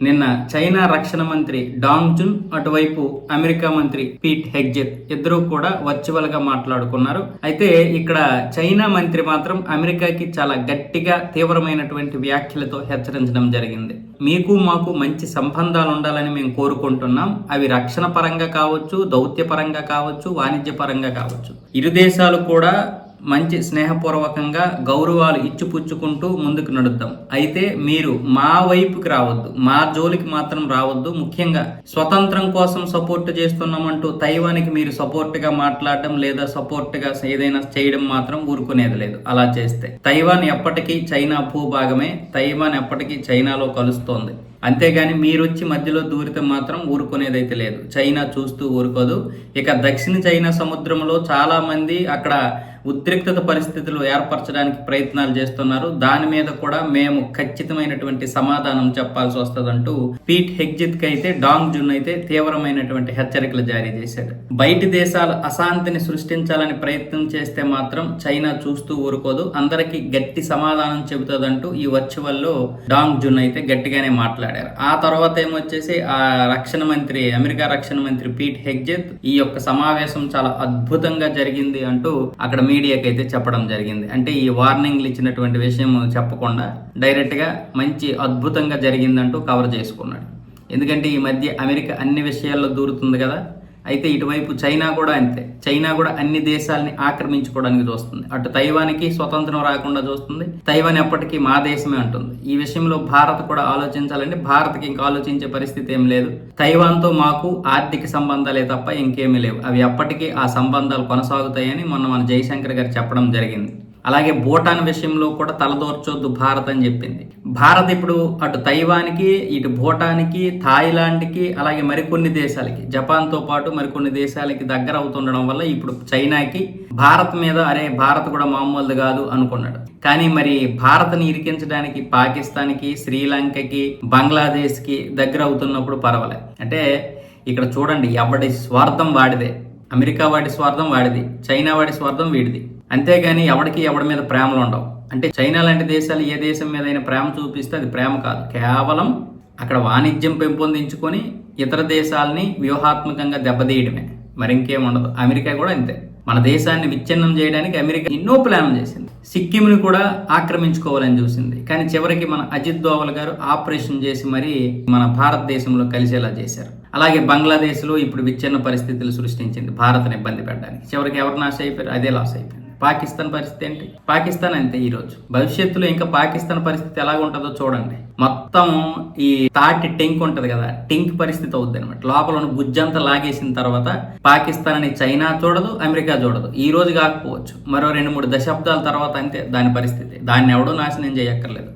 నిన్న చైనా రక్షణ మంత్రి డాంగ్ జున్ అటువైపు అమెరికా మంత్రి పీట్ హెగ్జెత్ ఇద్దరూ కూడా వర్చువల్గా మాట్లాడుకున్నారు. అయితే ఇక్కడ చైనా మంత్రి మాత్రం అమెరికాకి చాలా గట్టిగా తీవ్రమైనటువంటి వ్యాఖ్యలతో హెచ్చరించడం జరిగింది. మీకు మాకు మంచి సంబంధాలు ఉండాలని మేము కోరుకుంటున్నాం. అవి రక్షణ పరంగా కావచ్చు దౌత్య పరంగా కావచ్చు వాణిజ్య పరంగా కావచ్చు. ఇరు దేశాలు కూడా మంచి స్నేహపూర్వకంగా గౌరవాలు ఇచ్చిపుచ్చుకుంటూ ముందుకు నడుద్దాం. అయితే మీరు మా వైపుకి రావద్దు. మా జోలికి మాత్రం రావద్దు. ముఖ్యంగా స్వతంత్రం కోసం సపోర్ట్ చేస్తున్నామంటూ తైవానికి మీరు సపోర్ట్గా మాట్లాడడం లేదా సపోర్ట్గా ఏదైనా చేయడం మాత్రం ఊరుకునేది లేదు. అలా చేస్తే తైవాన్ ఎప్పటికీ చైనా భూభాగమే. తైవాన్ ఎప్పటికీ చైనాలో కలుస్తోంది. అంతేగాని మీరొచ్చి మధ్యలో దూరితే మాత్రం ఊరుకునేదైతే లేదు. చైనా చూస్తూ ఊరుకోదు. ఇక దక్షిణ చైనా సముద్రంలో చాలామంది అక్కడ ఉద్రిక్తత పరిస్థితులు ఏర్పరచడానికి ప్రయత్నాలు చేస్తున్నారు. దాని మీద కూడా మేము ఖచ్చితమైనటువంటి సమాధానం చెప్పాల్సి వస్తుందంటూ పీట్ హెగ్జిత్కి అయితే డాంగ్ జున్ అయితే తీవ్రమైనటువంటి హెచ్చరికలు జారీ చేశాడు. బయటి దేశాలు అశాంతిని సృష్టించాలని ప్రయత్నం చేస్తే మాత్రం చైనా చూస్తూ ఊరుకోదు. అందరికీ గట్టి సమాధానం చెబుతుందంటూ ఈ వర్చువల్లో డాంగ్ జున్ అయితే గట్టిగానే మాట్లాడారు. ఆ తర్వాత ఏమొచ్చేసి ఆ రక్షణ మంత్రి అమెరికా రక్షణ మంత్రి పీట్ హెగ్జిత్ ఈ యొక్క సమావేశం చాలా అద్భుతంగా జరిగింది అంటూ అక్కడ మీడియాకి అయితే చెప్పడం జరిగింది. అంటే ఈ వార్నింగ్లు ఇచ్చినటువంటి విషయం చెప్పకుండా డైరెక్ట్గా మంచి అద్భుతంగా జరిగిందంటూ కవర్ చేసుకున్నాడు. ఎందుకంటే ఈ మధ్య అమెరికా అన్ని విషయాల్లో దూరుతుంది కదా. అయితే ఇటువైపు చైనా కూడా అంతే. చైనా కూడా అన్ని దేశాలని ఆక్రమించుకోవడానికి చూస్తుంది. అటు తైవానికి స్వతంత్రం రాకుండా చూస్తుంది. తైవాన్ ఎప్పటికీ మా దేశమే ఉంటుంది ఈ విషయంలో భారత్ కూడా ఆలోచించాలంటే భారత్కి ఇంకా ఆలోచించే పరిస్థితి ఏం లేదు. తైవాన్తో మాకు ఆర్థిక సంబంధాలే తప్ప ఇంకేమీ లేవు. అవి ఎప్పటికీ ఆ సంబంధాలు కొనసాగుతాయని మొన్న మన జయశంకర్ గారు చెప్పడం జరిగింది. అలాగే భూటాన్ విషయంలో కూడా తలదోర్చొద్దు భారత్ అని చెప్పింది. భారత్ ఇప్పుడు అటు తైవాన్కి ఇటు భూటాన్కి థాయిలాండ్కి అలాగే మరికొన్ని దేశాలకి జపాన్తో పాటు మరికొన్ని దేశాలకి దగ్గర అవుతుండడం వల్ల ఇప్పుడు చైనాకి భారత్ మీద అరే భారత్ కూడా మామూలుది కాదు అనుకున్నాడు. కానీ మరి భారత్ని ఇరికించడానికి పాకిస్తాన్కి శ్రీలంకకి బంగ్లాదేశ్కి దగ్గర అవుతున్నప్పుడు పర్వాలేదు. అంటే ఇక్కడ చూడండి ఎవడి స్వార్థం వాడిదే. అమెరికా వాడి స్వార్థం వాడిది. చైనా వాడి స్వార్థం వీడిది. అంతేగాని ఎవడికి ఎవడి మీద ప్రేమలు ఉండవు. అంటే చైనా లాంటి దేశాలు ఏ దేశం మీద అయినా ప్రేమ చూపిస్తే అది ప్రేమ కాదు. కేవలం అక్కడ వాణిజ్యం పెంపొందించుకొని ఇతర దేశాలని వ్యూహాత్మకంగా దెబ్బతీయడమే. మరి ఇంకేం ఉండదు. అమెరికా కూడా అంతే. మన దేశాన్ని విచ్ఛిన్నం చేయడానికి అమెరికా ఎన్నో ప్లాన్ చేసింది. సిక్కింని కూడా ఆక్రమించుకోవాలని చూసింది. కానీ చివరికి మన అజిత్ దోవల్ గారు ఆపరేషన్ చేసి మరి మన భారతదేశంలో కలిసేలా చేశారు. అలాగే బంగ్లాదేశ్లో ఇప్పుడు విచ్ఛిన్న పరిస్థితులు సృష్టించింది. భారత్ని ఇబ్బంది పెట్టడానికి. చివరికి ఎవరు నాశ అయిపోయారు? అదే లాస్ అయిపోయారు పాకిస్తాన్ పరిస్థితి ఏంటి? పాకిస్తాన్ అంతే ఈ రోజు భవిష్యత్తులో ఇంకా పాకిస్తాన్ పరిస్థితి ఎలా ఉంటుందో చూడండి. మొత్తం ఈ తాటి టెంక్ ఉంటది కదా టెంక్ పరిస్థితి అవుద్ది అనమాట లోపల ఉన్న గుజ్జంతా లాగేసిన తర్వాత పాకిస్తాన్ అని చైనా చూడదు అమెరికా చూడదు. ఈ రోజు కాకపోవచ్చు. మరో రెండు మూడు దశాబ్దాల తర్వాత అంతే దాని పరిస్థితి. దాన్ని ఎవడో నాశనం చేయక్కర్లేదు.